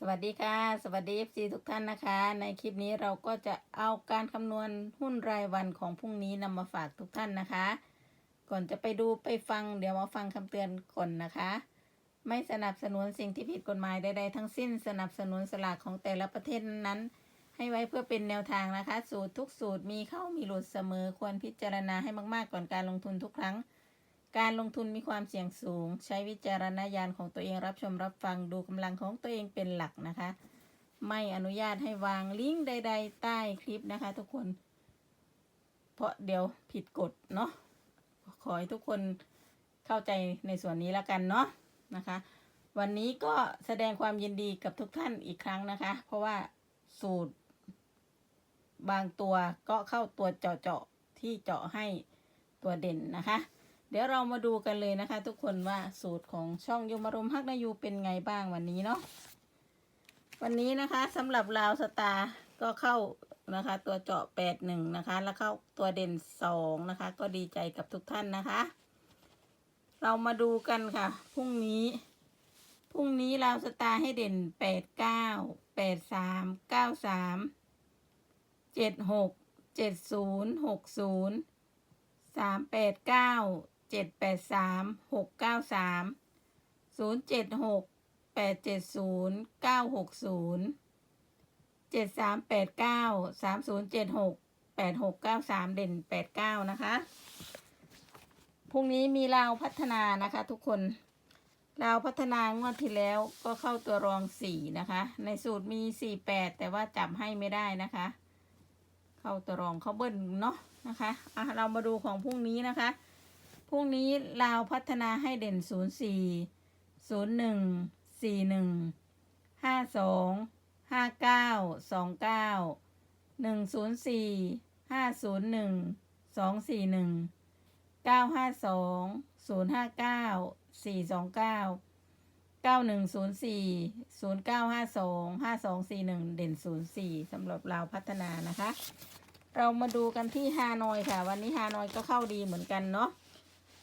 สวัสดีค่ะ สวัสดี FC ทุกท่านนะคะ ในคลิปนี้เราก็จะเอาการคำนวณหุ้นรายวันของพรุ่งนี้นำมาฝากทุกท่านนะคะ ก่อนจะไปดูไปฟังเดี๋ยวมาฟังคำเตือนก่อนนะคะ ไม่สนับสนุนสิ่งที่ผิดกฎหมายใดๆทั้งสิ้นสนับสนุนสลากของแต่ละประเทศนั้น ให้ไว้เพื่อเป็นแนวทางนะคะ สูตรทุกสูตรมีเข้ามีหลุดเสมอควรพิจารณาให้มากๆก่อนการลงทุนทุกครั้ง การลงทุนมีความเสี่ยงสูง ใช้วิจารณญาณของตัวเองรับชมรับฟังดูกำลังของตัวเองเป็นหลักนะคะ ไม่อนุญาตให้วางลิงก์ใด ๆ ใต้คลิปนะคะ ทุกคน เพราะเดี๋ยวผิดกฎเนาะขอให้ทุกคนเข้าใจในส่วนนี้แล้วกันเนาะนะคะ วันนี้ก็แสดงความยินดีกับทุกท่านอีกครั้งนะคะ เพราะว่าสูตร บางตัวก็เข้าตัวเจาะๆที่เจาะให้ตัวเด่นนะคะ ดี๋ยวเรามาดูกันเลยนะคะ ทุกคนว่าสูตรของช่องยมรมฮักนายูเป็นไงบ้างวันนี้เนาะวันนี้นะคะสำหรับลาวสตาร์ก็เข้านะคะ ตัวเจาะแปดหนึ่งนะคะ แล้วเข้าตัวเด่นสองนะคะ ก็ดีใจกับทุกท่านนะคะ เรามาดูกันค่ะพรุ่งนี้พรุ่งนี้ลาวสตาร์ให้เด่นแปดเก้าแปดสามเก้าสามเจ็ดหกเจ็ดศูนย์หกศูนย์สามแปดเก้า เจ็ดแปดสามหกเก้าสามศูนย์เจ็ดหกแปดเจ็ดศูนย์เก้าหกศูนย์เจ็ดสามแปดเก้าสามศูนย์เจ็ดหกแปดหกเก้าสามเด่นแปดเก้านะคะ พรุ่งนี้มีลาวพัฒนานะคะทุกคนลาวพัฒนางวดที่แล้วก็เข้าตัวรองสี่นะคะ ในสูตรมีสี่แปดแต่ว่าจับให้ไม่ได้นะคะ เข้าตัวรองเขาเบิ้ลเนาะนะคะอะเรามาดูของพรุ่งนี้นะคะ รุ่งนี้ลาวพัฒนาให้เด่นศูนย์สี่ศูนย์หนึ่งสี่หนึ่งห้าสองห้าเก้าสองเก้าหนึ่งศูนย์สี่ห้าศูนย์หนึ่งสองสี่หนึ่งเก้าห้าสองศูนย์ห้าเก้าสี่สองเก้าเก้าหนึ่งศูนย์สี่ศูนย์เก้าห้าสองห้าสองสี่หนึ่งเด่นศูนย์สี่สำหรับลาวพัฒนานะคะ เรามาดูกันที่ฮานอยค่ะ วันนี้ฮานอยก็เข้าดีเหมือนกันเนาะ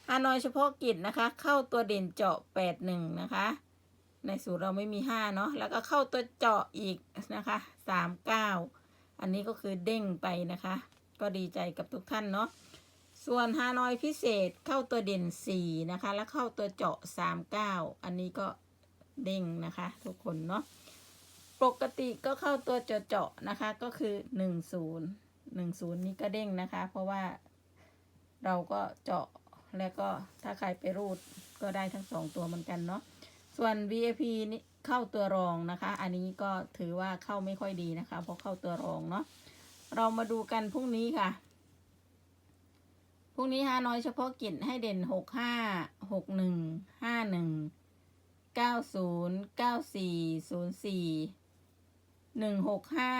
ฮานอยเฉพาะกิจนะคะ เข้าตัวเด่นเจาะแปดหนึ่งนะคะ ในสูตรเราไม่มีห้าเนาะแล้วก็เข้าตัวเจาะอีกนะคะสามเก้าอันนี้ก็คือเด้งไปนะคะ ก็ดีใจกับทุกท่านเนาะส่วนฮานอยพิเศษเข้าตัวเด่นสี่นะคะ แล้วเข้าตัวเจาะสามเก้าอันนี้ก็เด้งนะคะ ทุกคนเนาะปกติก็เข้าตัวเจาะๆนะคะก็คือหนึ่งศูนย์หนึ่งศูนย์นี่ก็เด้งนะคะ เพราะว่าเราก็เจาะ แล้วก็ถ้าใครไปรูดก็ได้ทั้งสองตัวเหมือนกันเนาะส่วน VIP นี่เข้าตัวรองนะคะ อันนี้ก็ถือว่าเข้าไม่ค่อยดีนะคะ เพราะเข้าตัวรองเนาะเรามาดูกันพรุ่งนี้ค่ะพรุ่งนี้ฮานอยเฉพาะกิจให้เด่นหกห้าหกหนึ่งห้าหนึ่งเก้าศูนย์เก้าสี่ศูนย์สี่หนึ่งหกห้า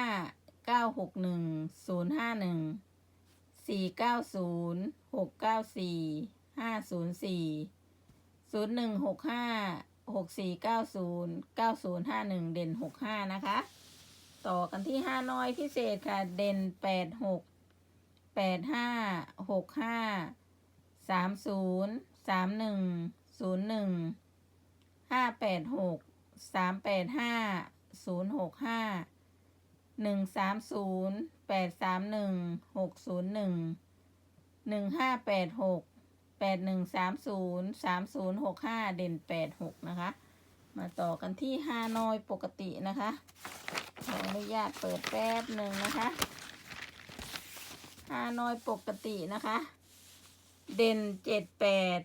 เก้าหกหนึ่งศูนย์ห้าหนึ่งสี่เก้าศูนย์หกเก้าสี่ ห้าศูนย์สี่ศูนย์หนึ่งหกห้าหกสี่เก้าศูนย์เก้าศูนย์ห้าหนึ่งเด่นหกห้านะคะ ต่อกันที่ห้าน้อยพิเศษค่ะ เด่นแปดหกแปดห้าหกห้าสามศูนย์สามหนึ่งศูนย์หนึ่งห้าแปดหกสามแปดห้าศูนย์หกห้าหนึ่งสามศูนย์แปดสามหนึ่งหกศูนย์หนึ่งหนึ่งห้าแปดหก แปดหนึ่งสามศูนย์สามศูนย์หกห้าเด่นแปดหกนะคะ มาต่อกันที่ฮานอยปกตินะคะขออนุญาตเปิดแป๊บหนึ่งนะคะฮานอยปกตินะคะ เด่นเจ็ดแปด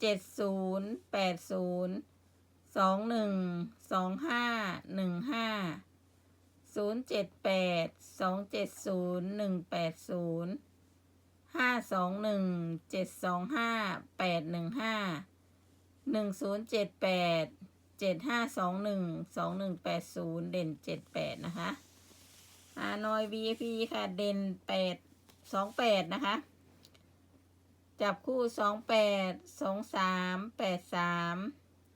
เจ็ดศูนย์แปดศูนย์สองหนึ่งสองห้าหนึ่งห้าศูนย์เจ็ดแปดสองเจ็ดศูนย์หนึ่งแปดศูนย์ ห้าสองหนึ่งเจ็ดสองห้าแปดหนึ่งห้าหนึ่งศูนย์เจ็ดแปดเจ็ดห้าสองหนึ่งสองหนึ่งแปดศูนย์เด่นเจ็ดแปดนะคะฮานอย VIP ค่ะ เด่นแปดสองแปดนะคะ จับคู่สองแปดสองสามแปดสาม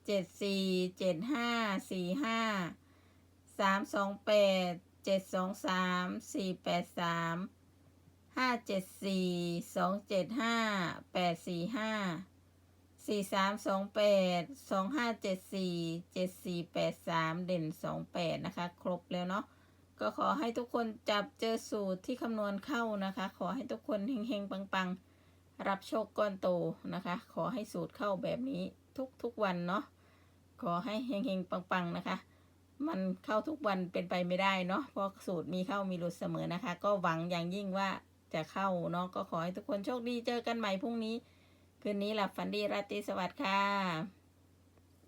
เจ็ดสี่เจ็ดห้าสี่ห้าสามสองแปดเจ็ดสองสามสี่แปดสาม ห้าเจ็ดสี่สองเจ็ดห้าแปดสี่ห้าสี่สามสองแปดสองห้าเจ็ดสี่เจ็ดสี่แปดสามเด่นสองแปดนะคะ ครบแล้วเนาะก็ขอให้ทุกคนจับเจอสูตรที่คำนวณเข้านะคะ ขอให้ทุกคนเฮงๆ ปังๆ รับโชคก้อนโตนะคะ ขอให้สูตรเข้าแบบนี้ทุกๆวันเนาะขอให้เฮงๆ ปังๆ นะคะ มันเข้าทุกวันเป็นไปไม่ได้เนาะเพราะสูตรมีเข้ามีหลุดเสมอนะคะ ก็หวังอย่างยิ่งว่า จะเข้าเนาะก็ขอให้ทุกคนโชคดีเจอกันใหม่พรุ่งนี้ คืนนี้หลับฝันดีราตรีสวัสดิ์ค่ะ